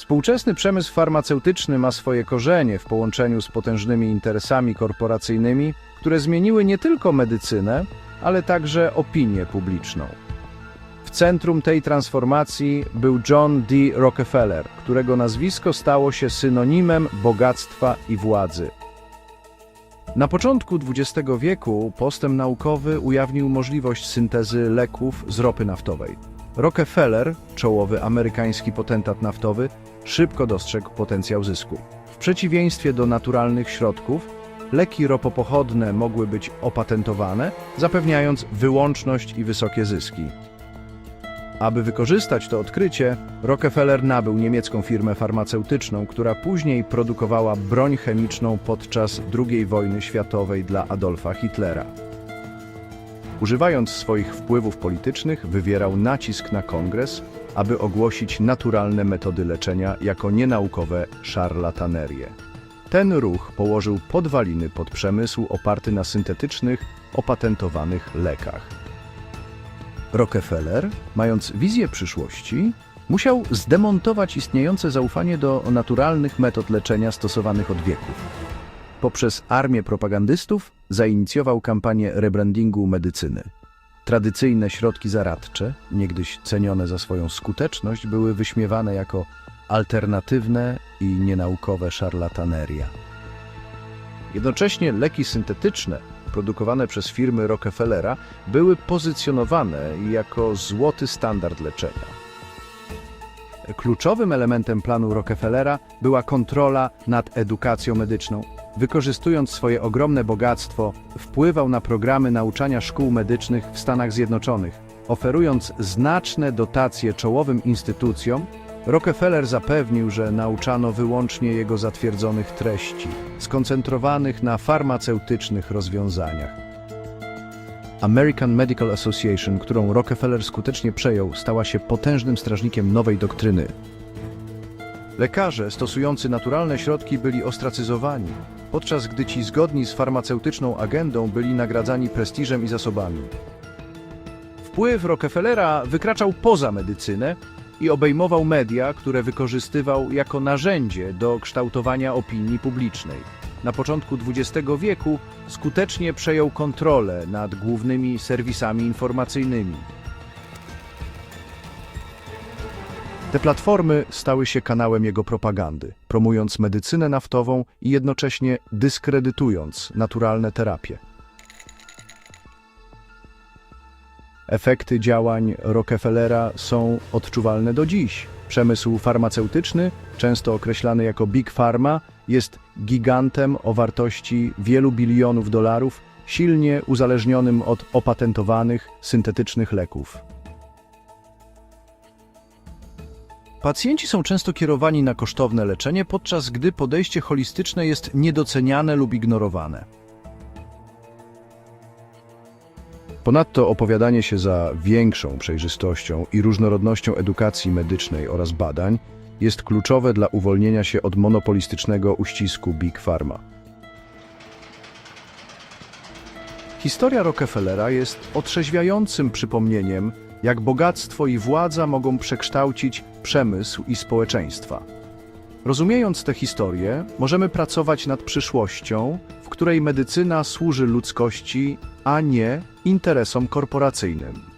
Współczesny przemysł farmaceutyczny ma swoje korzenie w połączeniu z potężnymi interesami korporacyjnymi, które zmieniły nie tylko medycynę, ale także opinię publiczną. W centrum tej transformacji był John D. Rockefeller, którego nazwisko stało się synonimem bogactwa i władzy. Na początku XX wieku postęp naukowy ujawnił możliwość syntezy leków z ropy naftowej. Rockefeller, czołowy amerykański potentat naftowy, szybko dostrzegł potencjał zysku. W przeciwieństwie do naturalnych środków, leki ropopochodne mogły być opatentowane, zapewniając wyłączność i wysokie zyski. Aby wykorzystać to odkrycie, Rockefeller nabył niemiecką firmę farmaceutyczną, która później produkowała broń chemiczną podczas II wojny światowej dla Adolfa Hitlera. Używając swoich wpływów politycznych, wywierał nacisk na kongres, aby ogłosić naturalne metody leczenia jako nienaukowe szarlatanerie. Ten ruch położył podwaliny pod przemysł oparty na syntetycznych, opatentowanych lekach. Rockefeller, mając wizję przyszłości, musiał zdemontować istniejące zaufanie do naturalnych metod leczenia stosowanych od wieków. Poprzez armię propagandystów zainicjował kampanię rebrandingu medycyny. Tradycyjne środki zaradcze, niegdyś cenione za swoją skuteczność, były wyśmiewane jako alternatywne i nienaukowe szarlataneria. Jednocześnie leki syntetyczne, produkowane przez firmy Rockefellera, były pozycjonowane jako złoty standard leczenia. Kluczowym elementem planu Rockefellera była kontrola nad edukacją medyczną. Wykorzystując swoje ogromne bogactwo, wpływał na programy nauczania szkół medycznych w Stanach Zjednoczonych. Oferując znaczne dotacje czołowym instytucjom, Rockefeller zapewnił, że nauczano wyłącznie jego zatwierdzonych treści, skoncentrowanych na farmaceutycznych rozwiązaniach. American Medical Association, którą Rockefeller skutecznie przejął, stała się potężnym strażnikiem nowej doktryny. Lekarze stosujący naturalne środki byli ostracyzowani, podczas gdy ci zgodni z farmaceutyczną agendą byli nagradzani prestiżem i zasobami. Wpływ Rockefellera wykraczał poza medycynę i obejmował media, które wykorzystywał jako narzędzie do kształtowania opinii publicznej. Na początku XX wieku skutecznie przejął kontrolę nad głównymi serwisami informacyjnymi. Te platformy stały się kanałem jego propagandy, promując medycynę naftową i jednocześnie dyskredytując naturalne terapie. Efekty działań Rockefellera są odczuwalne do dziś. Przemysł farmaceutyczny, często określany jako Big Pharma, jest gigantem o wartości wielu bilionów dolarów, silnie uzależnionym od opatentowanych, syntetycznych leków. Pacjenci są często kierowani na kosztowne leczenie, podczas gdy podejście holistyczne jest niedoceniane lub ignorowane. Ponadto opowiadanie się za większą przejrzystością i różnorodnością edukacji medycznej oraz badań jest kluczowe dla uwolnienia się od monopolistycznego uścisku Big Pharma. Historia Rockefellera jest otrzeźwiającym przypomnieniem, jak bogactwo i władza mogą przekształcić przemysł i społeczeństwa. Rozumiejąc tę historię, możemy pracować nad przyszłością, w której medycyna służy ludzkości, a nie interesom korporacyjnym.